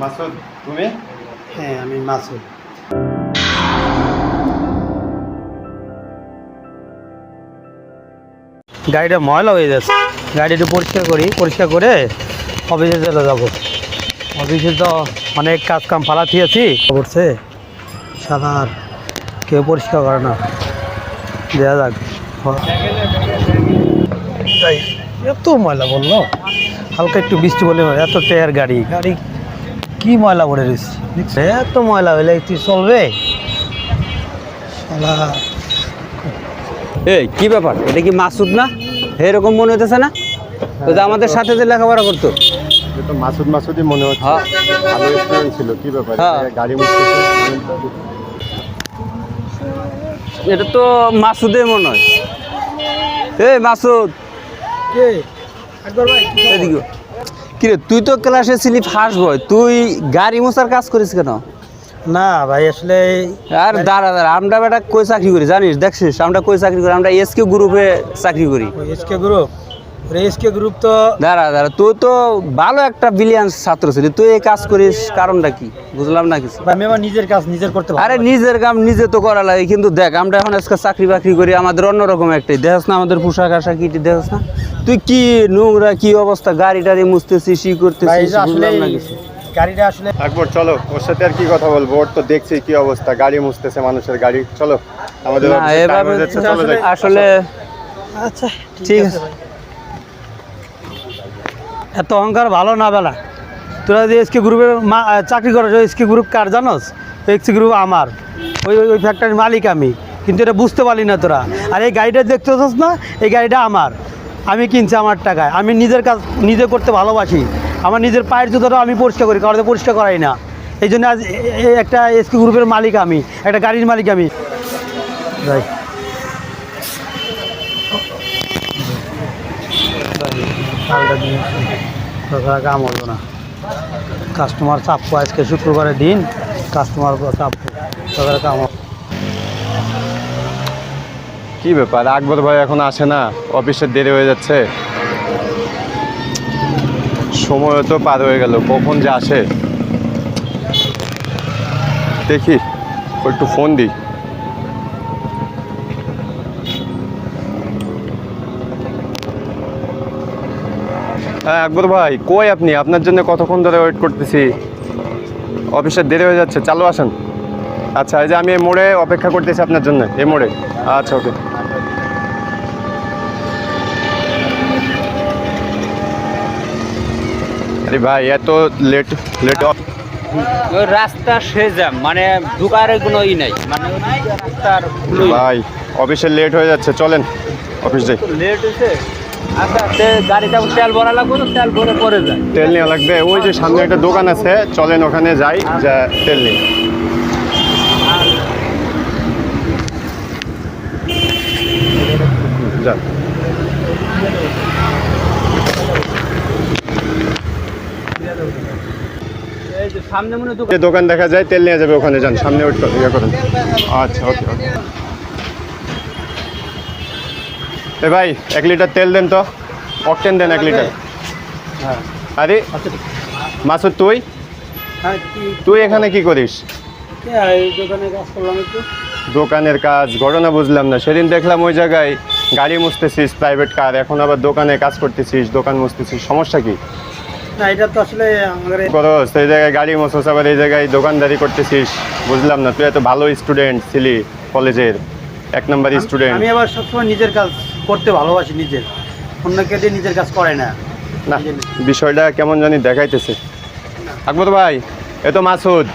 মাসুদ তুমি? হ্যাঁ আমি মাসুদ। গাড়িটা ময়লা হয়ে যাচ্ছে। গাড়িটা পরিষ্কার করি পরিষ্কার করে অফিসে চলে যাব। অফিসে তো অনেক কাজ কাম ফালাতে আছি করছে সাদার কেউ পরিষ্কার করে না। দেওয়া যাক। এত ময়লা বলল? হালকা একটু বৃষ্টি বলে এত টায়ার গাড়ি। গাড়ি কি ময়লা ভরে রয়েছে? এত ময়লা হইলে তুই চলবে? এই কি ব্যাপার? এটা কি মাসুদ না? এরকম মনে হতেছে না? তো যে আমাদের সাথে যে লেখাপড়া করতো। তো মাসুদ মাসুদই মনে হচ্ছে। হ্যাঁ। ভালো স্টুডেন্ট ছিল কি ব্যাপার? হ্যাঁ। গাড়ি এটা তো মাসুদে মনে হয়। এই মাসুদ। কে? একবার ভাই এদিকে কিরে তুই তো ক্লাসে ছিলি ফার্স্ট বয় তুই গাড়ি মোছার কাজ করিস কেন? না ভাই আসলে আর দাঁড়া দাঁড়া আমরা বেটা কই চাকরি করি জানিস? দেখছিস আমরা কই চাকরি করি? আমরা এসকে গ্রুপে চাকরি করি। এসকে গ্রুপ এসকে গ্রুপ তো দাঁড়া দাঁড়া তুই তো ভালো একটা বিলিয়ান ছাত্র ছিলি তুই এই কাজ করিস কারণটা কি? বুঝলাম না কিছু? আমি আমার নিজের কাজ নিজের করতে আরে নিজের কাম নিজে তো করা লাগে কিন্তু দেখ আমরা এখন আজকে চাকরি বাকরি করি আমাদের অন্যরকম একটাই দেখছ না আমাদের পোশাক আশাক ইটি দেখছ না? তুই কি নোংরা কি অবস্থা? গাড়ি টাড়ি মুছতেছিস ই করতেছিস আসলে বুঝলাম না কিছু। গাড়িটা আসলে একবার চলো ওর সাথে আর কি কথা বলব? ওর তো দেখছি কি অবস্থা। গাড়ি মুছতেছে মানুষের গাড়ি। চলো আমাদের। আসলে আচ্ছা ঠিক আছে। ভাই। এত অহংকার ভালো না বেলা। তোরা যে এসকে গ্রুপের চাকরি করো এসকে গ্রুপ কার জানোস? এসকে গ্রুপ আমার। ওই ওই- ওই ফ্যাক্টরির মালিক আমি। কিন্তু এটা বুঝতে পারলি না তোরা। আর এই গাড়িটা দেখতে না? এই গাড়িটা আমার। আমি কিনছি আমার টাকায়। আমি নিজের কাজ নিজে করতে ভালোবাসি। আমার নিজের পায়ের জুতোটা আমি পরিষ্কার করি, কারণ পরিষ্কার করাই না। এই জন্য আজ একটা এসকে গ্রুপের মালিক আমি, একটা গাড়ির মালিক আমি। কাম হলো না। কাস্টমার চাপবো আজকে শুক্রবারের দিন কাস্টমার সকালে কাম। কি ব্যাপার? আকবর ভাই এখন আসে না? অফিসের দেরি হয়ে যাচ্ছে? সময় তো পার হয়ে গেল, কখন যে আসে? দেখি, একটু ফোন দিই। হ্যাঁ আকবর ভাই, কই আপনি? আপনার জন্য কতক্ষণ ধরে ওয়েট করতেছি? অফিসের দেরি হয়ে যাচ্ছে, চালু আসেন। আচ্ছা এই যে আমি এই মোড়ে অপেক্ষা করতেছি আপনার জন্য এই মোড়ে। আচ্ছা ওকে। আরে ভাই এত লেট লেট রাস্তা সে জ্যাম মানে ঢুকার কোনো ই নাই মানে রাস্তার ভাই অফিসে লেট হয়ে যাচ্ছে চলেন অফিস যাই। লেট হয়েছে আচ্ছা গাড়িটা তেল ভরা লাগবে তো? তেল ভরে পরে যায়। তেল নেওয়া লাগবে ওই যে সামনে একটা দোকান আছে চলেন ওখানে যাই যা তেল নিই। যান। যে দোকান। দেখা যায় তেল নিয়ে যাবে ওখানে যান সামনে করুন ইয়ে করুন। আচ্ছা ওকে ওকে। এ ভাই এক লিটার তেল দেন তো। অকটেন দেন এক লিটার। হ্যাঁ। আরে মাসুদ তুই? হ্যাঁ তুই এখানে কি করিস? কে কাজ করলাম একটু। দোকানের কাজ ঘটনা বুঝলাম না। সেদিন দেখলাম ওই জায়গায় গাড়ি মুছতেছিস প্রাইভেট কার এখন আবার দোকানে কাজ করতেছিস দোকান মুছতেছিস সমস্যা কি? না এটা তো আসলে করস এই জায়গায় গাড়ি মুছস আবার এই জায়গায় দোকানদারি করতেছিস বুঝলাম না তুই এত ভালো স্টুডেন্ট ছিলি কলেজের এক নম্বর স্টুডেন্ট আমি আবার সবসময় নিজের কাজ করতে ভালোবাসি নিজের অন্যকে দিয়ে নিজের কাজ করে না। না বিষয়টা কেমন জানি দেখাইতেছে। আকবর ভাই এ তো মাসুদ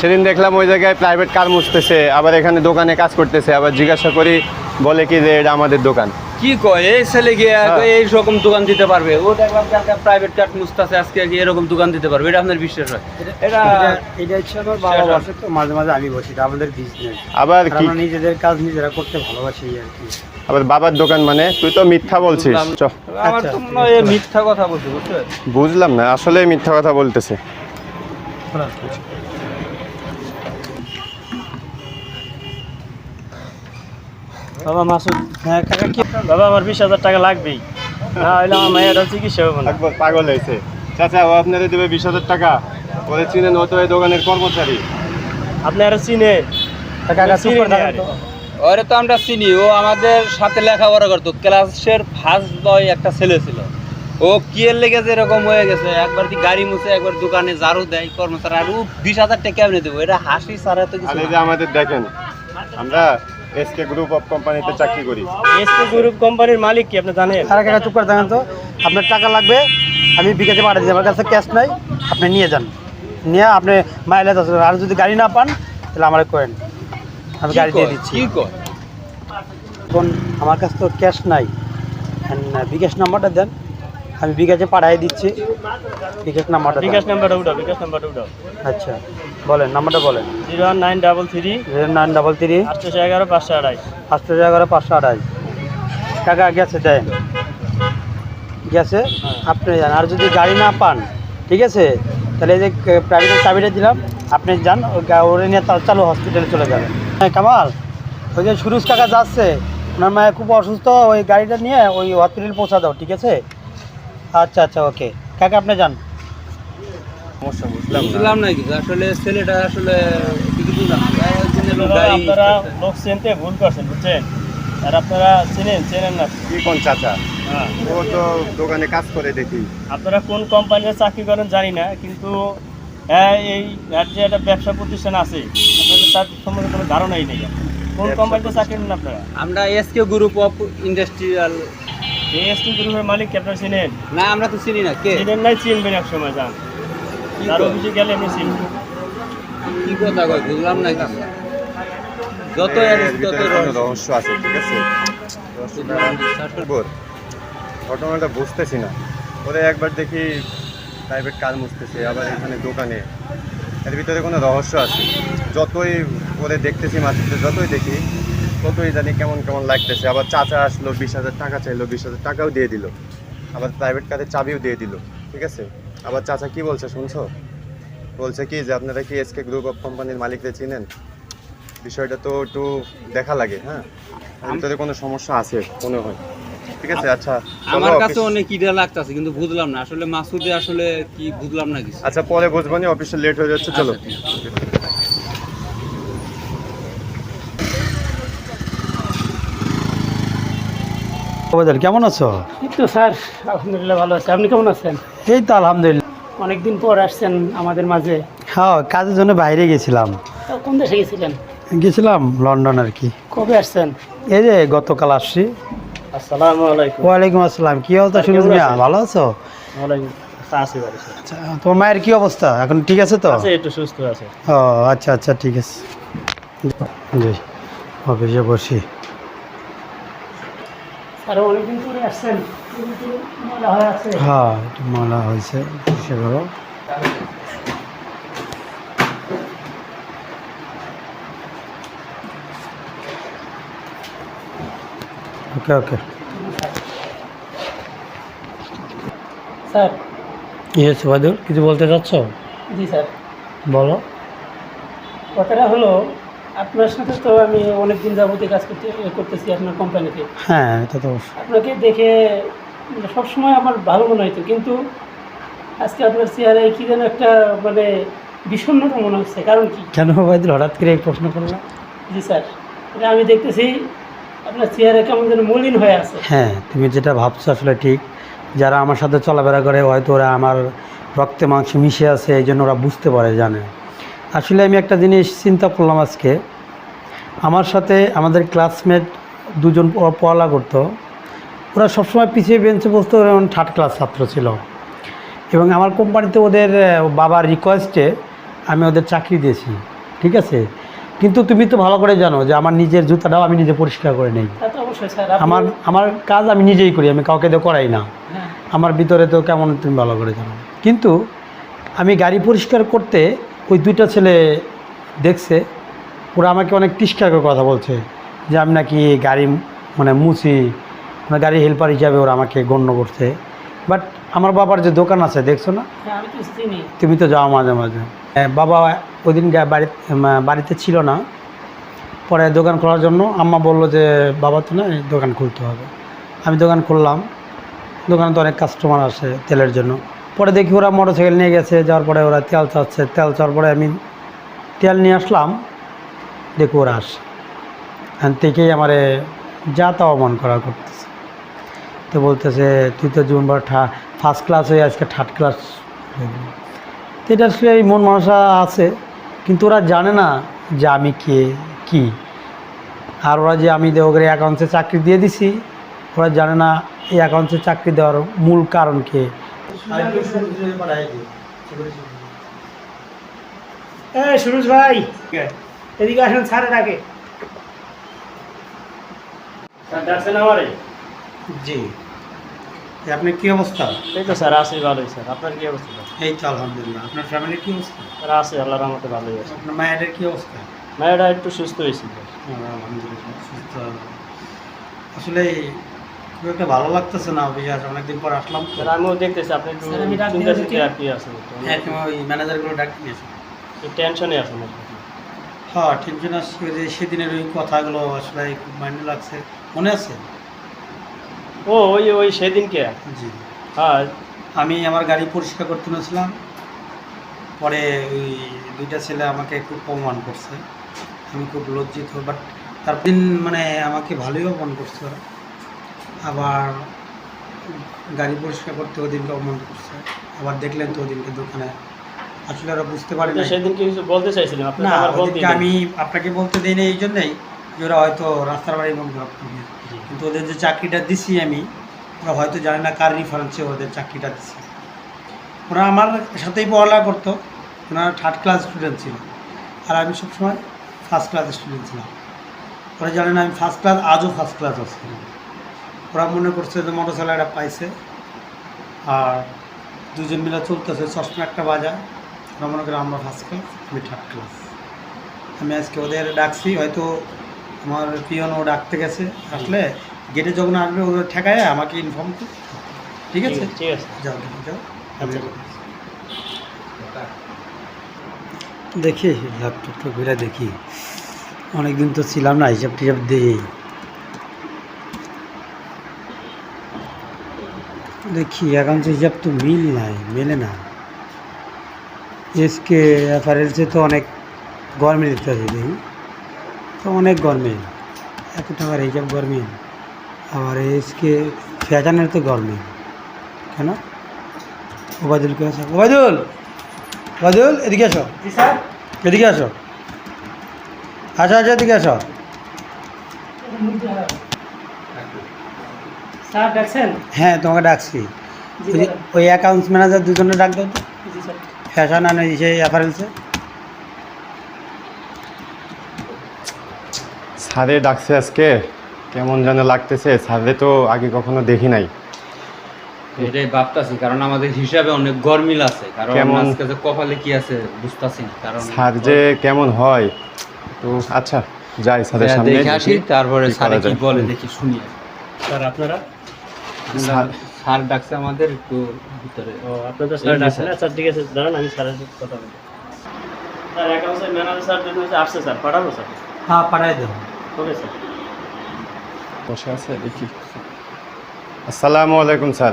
সেদিন দেখলাম ওই জায়গায় প্রাইভেট কার মুছতেছে আবার এখানে দোকানে কাজ করতেছে আবার জিজ্ঞাসা করি বলে কি যে এটা আমাদের দোকান। কি কয়? এই ছেলে গিয়ে হ্যাঁ। এই রকম দোকান দিতে পারবে। ও দেখলাম কালকে প্রাইভেট কার্ড মুস্তাছে আজকে গিয়ে এরকম দোকান দিতে পারবে। এটা আপনার বিশ্বাস হয়? এটা এটা হচ্ছে আমার বাবা বসে তো মাঝে মাঝে আমি বসি এটা আমাদের বিজনেস আবার কি? আমরা নিজেদের কাজ নিজেরা করতে ভালোবাসি আর কি। আবার বাবার দোকান মানে? তুই তো মিথ্যা বলছিস। আমার তো মনে হয় মিথ্যা কথা বলছে বুঝছ? বুঝলাম না আসলে মিথ্যা কথা বলতেছে। বাবা মাসুদ হ্যাঁ কাকা কি বাবা আমার বিশ হাজার টাকা লাগবেই। না হলে আমার মায়ের চিকিৎসা হবে না। পাগল হয়েছে। চাচা ও আপনাদের দেবে বিশ হাজার টাকা। ওরে চিনেন ও তো এই দোকানের কর্মচারী। আপনি আর চিনে। কাকা চিনি। ওরে তো আমরা চিনি ও আমাদের সাথে লেখাপড়া করতো। ক্লাসের ফার্স্ট বয় একটা ছেলে ছিল। ও কি এর লেগে যে এরকম হয়ে গেছে একবার কি গাড়ি মুছে একবার দোকানে ঝাড়ু দেয় কর্মচারী আর ও বিশ হাজার টাকা এমনি দেবো? এটা হাসি ছাড়া তো কিছু। আমাদের দেখেন আমরা এসকে গ্রুপ অফ কোম্পানিতে চাকরি করি। এসপি গ্রুপ কোম্পানির মালিক কি আপনি জানেন? আরে কাকা চুপ করে থাকেন তো? আপনার টাকা লাগবে আমি বিকাশে পাঠিয়ে দিই আমার কাছে ক্যাশ নাই আপনি নিয়ে যান। নিয়ে আপনি মাইলেজ আছে। আর যদি গাড়ি না পান তাহলে আমার করেন। আমি গাড়ি দিয়ে দিচ্ছি। কি কয়? এখন আমার কাছে তো ক্যাশ নাই। Uh, বিকাশ নাম্বারটা দেন। আমি বিকাশে পাঠিয়ে দিচ্ছি। বিকাশ নাম্বারটা। বিকাশ নাম্বারটা উঠাও বিকাশ নাম্বারটা উঠাও। আচ্ছা। বলেন নাম্বারটা বলেন। Zero one nine double three. Nine double three. আটশো এগারো পাঁচশো আড়াই। পাঁচশো এগারো পাঁচশো আড়াই। টাকা গেছে দেন। গেছে আপনি যান আর যদি গাড়ি না পান ঠিক আছে? তাহলে এই যে প্রাইভেটের চাবিটা দিলাম আপনি যান ওই ওরে নিয়ে তার চালু হসপিটালে চলে যাবেন। হ্যাঁ কামাল ওই যে সুরুজ কাকা যাচ্ছে ওনার মায়ের খুব অসুস্থ ওই গাড়িটা নিয়ে ওই হসপিটাল পৌঁছা দাও ঠিক আছে? আচ্ছা আচ্ছা ওকে কাকা আপনি যান। সমস্যা বুঝলাম বুঝলাম না কিছু। আসলে ছেলেটা আসলে কিছু বুঝলাম আপনারা লোক চিনতে ভুল করছেন বুঝছেন? আর আপনারা চিনেন চেনেন না। কি কোন চাচা? হ্যাঁ। ও তো দোকানে কাজ করে দেখি। আপনারা কোন কোম্পানিতে চাকরি করেন জানি না কিন্তু হ্যাঁ এই এর যে একটা ব্যবসা প্রতিষ্ঠান আছে আপনাদের তার সম্বন্ধে কোনো ধারণাই নেই। কোন কোম্পানিতে চাকরি নেন আপনারা? আমরা SK group of industrial AST গ্রুপের মালিক কি আপনারা চিনেন? না আমরা তো চিনি না। কে? চিনেন নাই চিনবেন এক সময় যান। তার? অফিসে গেলে এমনি চিনবেন কি কথা কয় বুঝলাম না কিছু যত এর এর তত কোনো রহস্য। আছে ঠিক আছে? ঘটনাটা বুঝতেছি না। ওরে একবার দেখি প্রাইভেট কার মুছতেছে আবার এখানে দোকানে। এর ভিতরে কোনো রহস্য আছে? যতই ওরে দেখতেছি মাঝে যতই দেখি ততই জানি কেমন কেমন লাগতেছে। আবার চাচা আসলো বিশ হাজার টাকা চাইলো বিশ হাজার টাকাও দিয়ে দিল। আবার প্রাইভেট কারের চাবিও দিয়ে দিল ঠিক আছে? আবার চাচা কি বলছে শুনছো? বলছে কি যে আপনারা কি এসকে গ্রুপ অফ কোম্পানির মালিকদের চিনেন? বিষয়টা তো একটু দেখা লাগে হ্যাঁ? ভিতরে কোনো সমস্যা আছে মনে হয়। ঠিক আছে আচ্ছা আমার কাছে অনেক ইডা লাগতাছে কিন্তু বুঝলাম না। আসলে মাসুদে আসলে কি বুঝলাম না কিছু। আচ্ছা পরে বুঝব নি অফিসে লেট হয়ে যাচ্ছে চলো। আচ্ছা, কেমন আছো? এই তো স্যার আলহামদুলিল্লাহ ভালো আছে। আপনি কেমন আছেন? এই তো আলহামদুলিল্লাহ। অনেকদিন পর আসছেন আমাদের মাঝে। হ্যাঁ কাজের জন্য বাইরে গেছিলাম। তো কোন দেশে গেছিলেন? গেছিলাম লন্ডন আর কি। কবে আসছেন? এই যে গতকাল আসছি। আসসালামু আলাইকুম। ওয়ালাইকুম আসসালাম। কি অবস্থা কেমন ভালো আছো। আচ্ছা তোমার মায়ের কি অবস্থা? এখন ঠিক আছে তো? আছে একটু সুস্থ আছে। ও আচ্ছা আচ্ছা ঠিক আছে। জি অফিসে বসি। অনেকদিন পরে আসছেন। ময়লা হয়ে আছে। হ্যাঁ একটু ময়লা হয়েছে করো ওকে ওকে স্যার। ইয়ে সুবাদুল কিছু বলতে চাচ্ছ? জি স্যার। বলো। কথাটা হলো আপনার সাথে তো আমি অনেকদিন যাবতীয় কাজ করতে করতেছি আপনার কোম্পানিতে হ্যাঁ এটা তো আপনাকে দেখে সবসময় আমার ভালো মনে হতো কিন্তু আজকে আপনার চেহারায় কি যেন একটা মানে বিষণ্ণতা মনে হচ্ছে কারণ কি? কেন ওবায়দুল হঠাৎ করে এই প্রশ্ন করল জি স্যার আমি দেখতেছি আপনার চেহারা কেমন যেন মলিন হয়ে আছে। হ্যাঁ তুমি যেটা ভাবছ আসলে ঠিক। যারা আমার সাথে চলাফেরা করে হয়তো ওরা আমার রক্তে মাংস মিশে আছে এই জন্য ওরা বুঝতে পারে জানে। আসলে আমি একটা জিনিস চিন্তা করলাম আজকে। আমার সাথে আমাদের ক্লাসমেট দুজন পড়ালা করতো। ওরা সবসময় পিছিয়ে বেঞ্চে বসতো ওরা থার্ড ক্লাস ছাত্র ছিল। এবং আমার কোম্পানিতে ওদের বাবার রিকোয়েস্টে আমি ওদের চাকরি দিয়েছি। ঠিক আছে? কিন্তু তুমি তো ভালো করে জানো যে আমার নিজের জুতাটাও আমি নিজে পরিষ্কার করে নেই। তা তো আমার আমার কাজ আমি নিজেই করি আমি কাউকে দিয়ে করাই না। হ্যাঁ। আমার ভিতরে তো কেমন তুমি ভালো করে জানো। কিন্তু আমি গাড়ি পরিষ্কার করতে ওই দুইটা ছেলে দেখছে ওরা আমাকে অনেক তিষ্কার করে কথা বলছে যে আমি নাকি গাড়ি মানে মুছি মানে গাড়ি হেল্পার হিসাবে ওরা আমাকে গণ্য করছে। বাট আমার বাবার যে দোকান আছে দেখছ না? হ্যাঁ তুমি তো যাও মাঝে মাঝে। এ, বাবা ওই দিন বাড়ি বাড়িতে ছিল না। পরে দোকান খোলার জন্য আম্মা বলল যে বাবা তো না দোকান খুলতে হবে। আমি দোকান খুললাম। দোকানে তো অনেক কাস্টমার আসে তেলের জন্য। পরে দেখি ওরা মোটর সাইকেল নিয়ে গেছে, যাওয়ার পরে ওরা তেল চাচ্ছে, তেল চাওয়ার পরে আমি তেল নিয়ে আসলাম, দেখি ওরা আসে। এখান থেকেই আমার যা তা অমন করা করতেছে। তো বলতেছে, তুই তো জীবনভর ফার্স্ট ক্লাস হয়ে আজকে থার্ড ক্লাস তো এটা আসলে এই মন মানুষা আছে, কিন্তু ওরা জানে না যে আমি কে, কি। আর ওরা যে আমি যে ওদের অ্যাকাউন্টে চাকরি দিয়ে দিছি, ওরা জানে না এই অ্যাকাউন্টে চাকরি দেওয়ার মূল কারণ কে। এ সুরজ ভাই। এদিকে আসেন স্যার ডাকে ডাকছেন আমারে জি আপনার কি অবস্থা? এই তো স্যার আছি ভালোই স্যার। আপনার কি অবস্থা? এই তো আলহামদুলিল্লাহ। আপনার ফ্যামিলির কি অবস্থা? স্যার আছে আল্লাহর রহমতে ভালোই আছে। আপনার মায়ের কি অবস্থা? মায়েরা একটু সুস্থ হয়েছিল আলহামদুলিল্লাহ সুস্থ। আসলে খুব একটা ভালো লাগতেছে না অফিসে আসে অনেকদিন পর আসলাম তো। আমিও দেখতেছি আপনি একটু চিন্তা হ্যাঁ ওই ম্যানেজারগুলো ডাক নিয়েছো টেনশনে আছেন হ্যাঁ টেনশন আসছে যে সেদিনের ওই কথাগুলো আসলে খুব মাইন্ডে লাগছে। মনে আছে? ও ওই ওই সেদিনকে? জি। হ্যাঁ। আমি আমার গাড়ি পরিষ্কার করতে নিয়েছিলাম পরে ওই দুইটা ছেলে আমাকে খুব অপমান করছে। আমি খুব লজ্জিত বাট তার দিন মানে আমাকে ভালোই অপমান করছে ওরা। আবার গাড়ি পরিষ্কার করতে ওদিনকে অপমান করছে। আবার দেখলেন তো ওদিনকে দোকানে। আসলে ওরা বুঝতে পারে না সেদিনকে কিছু বলতে চাইছিলাম না ওদেরকে আমি আপনাকে বলতে দিই না এই জন্যই যে ওরা হয়তো রাস্তার বাড়ি বন্ধ করবে কিন্তু ওদের যে চাকরিটা দিছি আমি ওরা হয়তো জানে না কার রিফারেন্সে ওদের চাকরিটা দিছি। ওরা আমার সাথেই পড়ালেখা করতো। ওনারা থার্ড ক্লাস স্টুডেন্ট ছিল। আর আমি সবসময় ফার্স্ট ক্লাস স্টুডেন্ট ছিলাম। ওরা জানে না আমি ফার্স্ট ক্লাস আজও ফার্স্ট ক্লাস আছি। ওরা মনে করছে যে মোটর সাইকেলটা পাইছে। আর দুজন মিলে চলতেছে চশমা একটা বাজার ওরা মনে করে আমরা ফার্স্ট ক্লাস আমি থার্ড ক্লাস আমি আজকে ওদের ডাকছি হয়তো আমার পিয়ন ও ডাকতে গেছে। আসলে গেটে যখন আসবে ওদের ঠেকায় আমাকে ইনফর্ম করবে। ঠিক আছে? ঠিক আছে যাও যাও আচ্ছা। দেখি ল্যাপটপটা ঘুরে দেখি। অনেকদিন তো ছিলাম না হিসাব টিসাব দিই দেখি এখন তো হিসাব তো মিল নাই মেলে না এসকে অ্যাপারেলসে তো অনেক গরমিল দিতে আছে দেখি তো অনেক গরমিল এত টাকার হিসাব গরমিল আবার এসকে ফ্যাশনের তো গরমিল কেন ওবায়দুল কে আসো ওবায়দুল ওবায়দুল এদিকে আসো এদিকে আসো আচ্ছা আচ্ছা এদিকে আসো স্যার ডাকছেন? হ্যাঁ তোমাকে ডাকছি। ওই অ্যাকাউন্টস ম্যানেজার দুজনে ডাক দাও স্যার। ফ্যাশন আর ওই সেই অ্যাপারেলসে স্যারে ডাকছে আজকে। কেমন যেন লাগতেছে। স্যারে তো আগে কখনো দেখি নাই। এটাই ভাবতাছি কারণ আমাদের হিসাবে অনেক গরমিল আছে। কারণ কেমন? আজকে যে কপালে কি আছে বুঝতাছি না কারণ স্যার যে কেমন হয় তো আচ্ছা যাই স্যারের হ্যাঁ, সামনে। দেখে আসি তারপরে কি কি বলে দেখি শুনি। স্যার আপনারা? স্যার- ডাকছে আমাদের একটু ভিতরে। ও আপনাদের স্যার ডাকছেন স্যার। ঠিক আছে দাঁড়ান আমি স্যারের সাথে কথা বলি। স্যার অ্যাকাউন্টসের ম্যানেজার স্যার যদি হচ্ছে আসছে স্যার পাঠাবো স্যার? হ্যাঁ পাঠাই দেবো। Okay sir. বসে আছে দেখি। আসসালামু আলাইকুম স্যার।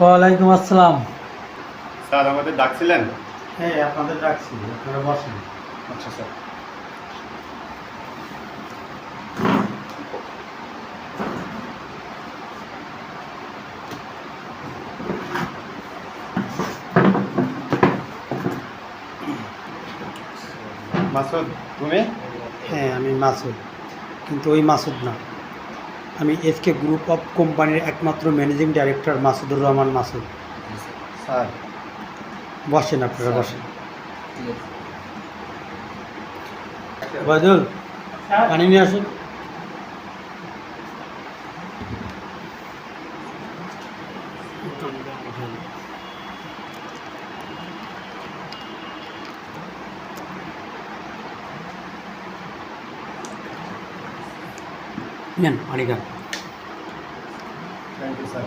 ওয়ালাইকুম আসসালাম। স্যার আমাদের ডাকছিলেন? হ্যাঁ আপনাদের ডাকছি আপনারা বসেন। আচ্ছা স্যার। মাসুদ তুমি? হ্যাঁ আমি মাসুদ কিন্তু ওই মাসুদ না। আমি এসকে গ্রুপ অফ কোম্পানির একমাত্র managing director Masudur Rahman Masud. Sir. বসেন আপনারা বসেন। বাদুল স্যার। পানি নিয়ে আসুন। নেন পানি খান থ্যাংক ইউ স্যার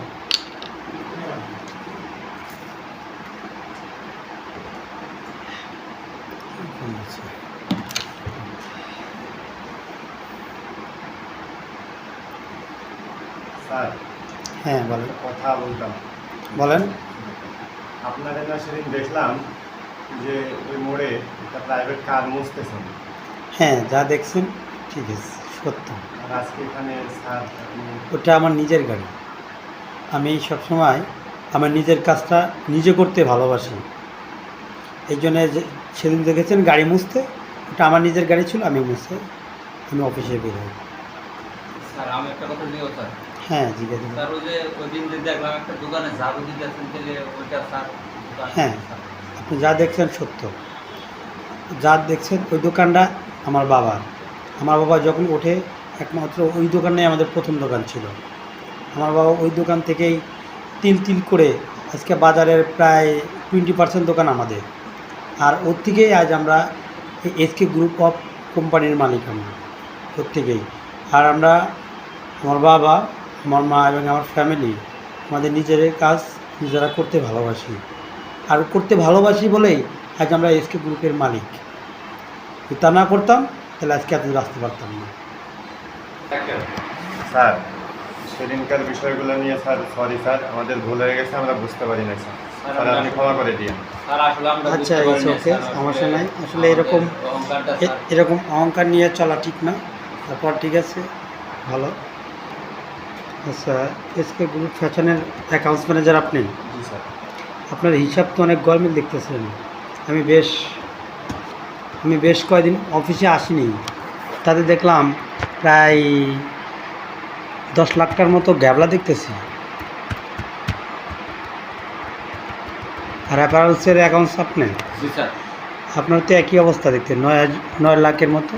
স্যার হ্যাঁ বলেন। কথা বলতাম। বলেন। আপনাদের না সেদিন দেখলাম যে ওই মোড়ে একটা প্রাইভেট কার মুছতেছেন। হ্যাঁ যা দেখছেন ঠিক আছে সত্য। আর আজকে এখানে ওটা আমার নিজের গাড়ি। আমি সবসময় আমার নিজের কাজটা নিজে করতে ভালোবাসি। এই জন্য যে- সেদিন দেখেছেন গাড়ি মুছতে ওটা আমার নিজের গাড়ি ছিল আমি মুছতে আমি অফিসে বের হই। স্যার আমি একটা কথা নিয়ে স্যার হ্যাঁ জিজ্ঞাসা স্যার ওই যে ওই দিন দেখলাম একটা দোকানে ঝাড়ু দিতে আছেন তাহলে ওইটা স্যার হ্যাঁ। আপনি যা দেখছেন সত্য। যা দেখছেন ওই দোকানটা আমার বাবার। আমার বাবা যখন ওঠে একমাত্র ওই দোকানে আমাদের প্রথম দোকান ছিল। আমার বাবা ওই দোকান থেকেই তিল তিল করে আজকে বাজারের প্রায় টোয়েন্টি পার্সেন্ট দোকান আমাদের। আর ওর থেকেই আজ আমরা এসকে গ্রুপ অফ কোম্পানির মালিক আমরা, ওর থেকেই। আর আমরা, আমার বাবা, আমার মা এবং আমার ফ্যামিলি আমাদের নিজের কাজ নিজেরা করতে ভালোবাসি। আর করতে ভালোবাসি বলেই আজ আমরা এসকে গ্রুপের মালিক। তা না করতাম, তাহলে আজকে এত আসতে পারতাম না। স্যার সেদিনকার বিষয়গুলো নিয়ে স্যার সরি স্যার আমাদের ভুল হয়ে গেছে আমরা বুঝতে পারি না স্যার। স্যার আপনি ক্ষমা করে দিন স্যার আসলে আমরা আচ্ছা, সমস্যা নাই। আসলে এরকম- এরকম অহংকার নিয়ে চলা ঠিক না। তারপর ঠিক আছে ভালো। আচ্ছা এসকে গ্রুপ ফ্যাশনের অ্যাকাউন্টস ম্যানেজার আপনি? জি স্যার। আপনার হিসাব তো অনেক গরমিল দেখতেছেন। আমি বেশ আমি বেশ কয়েকদিন অফিসে আসিনি। তাতে দেখলাম প্রায় দশ লাখটার মতো গ্যাবলা দেখতেছি। আর অ্যাপারেলসের অ্যাকাউন্টস আপনি? জি স্যার। আপনার তো একই অবস্থা দেখতে নয় নয় লাখের মতো।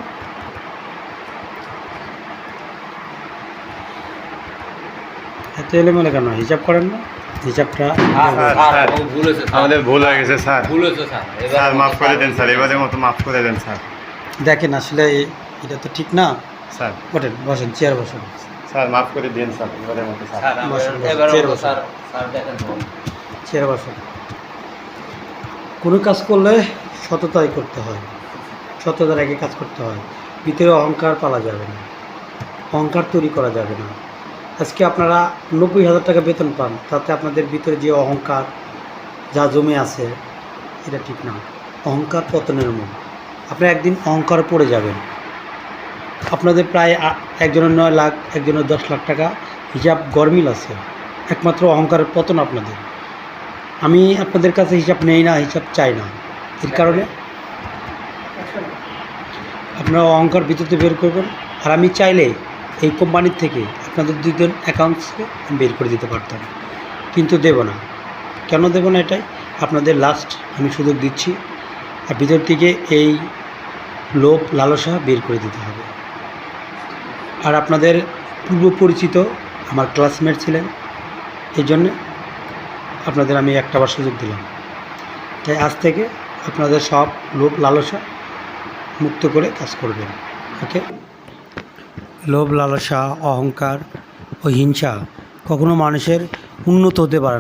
এত এলোমেলো কেন? হিসাব করেন না? হিসাবটা। ও ভুল আমাদের ভুল হয়ে গেছে স্যার। ভুল হয়েছে স্যার। স্যার মাফ করে দেন স্যার। এবারের মতো মাফ করে দেন স্যার। দেখেন আসলে এটা তো ঠিক না। স্যার। বসেন বসেন চেয়ার বসেন। স্যার মাফ করে দিন স্যার এবারের মতো স্যার। স্যার আমরা- বসুন, বসুন, এবার চেয়ার বসুন। চেয়ার বসেন। কোনো কাজ করলে সততাই করতে হয়। সততার আগে কাজ করতে হয়। ভিতরে অহংকার পালা যাবে না। অহংকার তৈরি করা যাবে না। আজকে আপনারা নব্বই হাজার টাকা বেতন পান তাতে আপনাদের ভিতরে যে অহংকার যা জমে আছে এটা ঠিক না। অহংকার পতনের মূল আপনি একদিন অহংকার পড়ে যাবেন। আপনাদের প্রায় একজনের নয় লাখ, একজনের দশ লাখ টাকা হিসাব গরমিল আছে। একমাত্র অহংকারের পতন আপনাদের। আমি আপনাদের কাছে হিসাব নেই না, হিসাব চাই না। এর কারণে আপনারা অহংকার ভিতরতে বের করবেন। আর আমি চাইলে এই কোম্পানির থেকে আপনাদের দুজন অ্যাকাউন্টসকে আমি বের করে দিতে পারতাম। কিন্তু দেব না। কেন দেব না এটাই? আপনাদের লাস্ট আমি সুযোগ দিচ্ছি। আর ভিতর থেকে এই লোভ, লালসা বের করে দিতে হবে। আর আপনাদের পূর্ব পরিচিত আমার ক্লাসমেট ছিলেন। এই জন্যে আপনাদের আমি একটাবার সুযোগ দিলাম। তাই আজ থেকে আপনাদের সব লোভ লালসা মুক্ত করে কাজ করবেন। ওকে? লোভ লালসা, অহংকার ও হিংসা কখনো মানুষের উন্নত হতে পারে